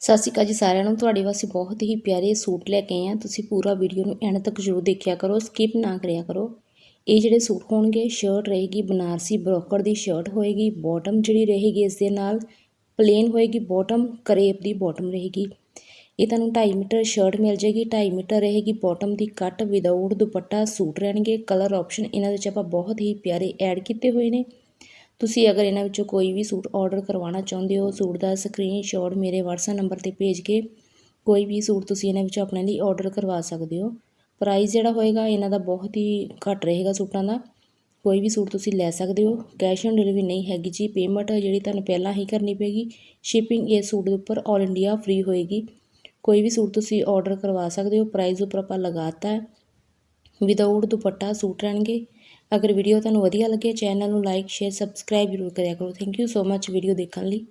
ਸਤਿ ਸ਼੍ਰੀ ਅਕਾਲ ਜੀ ਸਾਰਿਆਂ ਨੂੰ। ਤੁਹਾਡੇ ਵਾਸਤੇ ਬਹੁਤ ਹੀ ਪਿਆਰੇ ਸੂਟ ਲੈ ਕੇ ਆਏ ਆ ਤੁਸੀਂ ਪੂਰਾ ਵੀਡੀਓ ਨੂੰ ਐਂਡ ਤੱਕ ਜ਼ਰੂਰ ਦੇਖਿਆ ਕਰੋ ਸਕਿਪ ਨਾ ਕਰਿਆ ਕਰੋ। ਇਹ ਜਿਹੜੇ ਸੂਟ ਹੋਣਗੇ ਸ਼ਰਟ ਰਹੇਗੀ ਬਨਾਰਸੀ ਬਰੋਕਰ ਦੀ ਸ਼ਰਟ ਹੋਏਗੀ ਬਾਟਮ ਜਿਹੜੀ ਰਹੇਗੀ ਇਸ ਦੇ ਨਾਲ ਪਲੇਨ ਹੋਏਗੀ ਬਾਟਮ ਕਰੇਪ ਦੀ ਬਾਟਮ ਰਹੇਗੀ। ਇਹ ਤੁਹਾਨੂੰ 2.5 ਮੀਟਰ ਸ਼ਰਟ ਮਿਲ ਜੇਗੀ 2.5 ਮੀਟਰ ਰਹੇਗੀ ਬਾਟਮ ਦੀ ਕੱਟ ਵਿਦਆਊਟ ਦੁਪੱਟਾ ਸੂਟ ਰਹਿਣਗੇ। ਕਲਰ ਆਪਸ਼ਨ ਇਹਨਾਂ ਦੇ ਵਿੱਚ ਆਪਾਂ ਬਹੁਤ ਹੀ ਪਿਆਰੇ ਐਡ ਕੀਤੇ ਹੋਏ ਨੇ। ਤੁਸੀਂ ਅਗਰ ਇਹਨਾਂ ਵਿੱਚੋਂ ਕੋਈ ਵੀ ਸੂਟ ਆਰਡਰ ਕਰਵਾਉਣਾ ਚਾਹੁੰਦੇ ਹੋ, ਸੂਟ ਦਾ ਸਕਰੀਨਸ਼ਾਟ ਮੇਰੇ WhatsApp ਨੰਬਰ ਤੇ ਭੇਜ ਕੇ ਕੋਈ ਵੀ ਸੂਟ ਤੁਸੀਂ ਇਹਨਾਂ ਵਿੱਚੋਂ ਆਪਣੇ ਲਈ ਆਰਡਰ ਕਰਵਾ ਸਕਦੇ ਹੋ। ਪ੍ਰਾਈਸ ਜਿਹੜਾ ਹੋਏਗਾ ਇਹਨਾਂ ਦਾ ਬਹੁਤ ਹੀ ਘੱਟ ਰਹੇਗਾ ਸੂਟਾਂ ਦਾ। ਕੋਈ ਵੀ ਸੂਟ ਤੁਸੀਂ ਲੈ ਸਕਦੇ ਹੋ। ਕੈਸ਼ ਔਨ ਡਿਲੀਵਰੀ ਨਹੀਂ ਹੈਗੀ ਜੀ। ਪੇਮੈਂਟ ਜਿਹੜੀ ਤੁਹਾਨੂੰ ਪਹਿਲਾਂ ਹੀ ਕਰਨੀ ਪਏਗੀ। ਸ਼ਿਪਿੰਗ ਇਸ ਸੂਟ ਦੇ ਉੱਪਰ ਆਲ ਇੰਡੀਆ ਫ੍ਰੀ ਹੋਏਗੀ। ਕੋਈ ਵੀ ਸੂਟ ਤੁਸੀਂ ਆਰਡਰ ਕਰਵਾ ਸਕਦੇ ਹੋ। ਪ੍ਰਾਈਸ ਉੱਪਰ ਆਪਾਂ ਲਗਾਤਾ ਹੈ। ਵਿਦਆਊਟ ਦੁਪੱਟਾ ਸੂਟ ਰਹਿਣਗੇ। ਅਗਰ ਵੀਡੀਓ ਤੁਹਾਨੂੰ ਵਧੀਆ ਲੱਗੇ ਚੈਨਲ ਨੂੰ ਲਾਈਕ ਸ਼ੇਅਰ ਸਬਸਕ੍ਰਾਈਬ ਜ਼ਰੂਰ ਕਰਿਆ ਕਰੋ। Thank you so much video ਦੇਖਣ ਲਈ।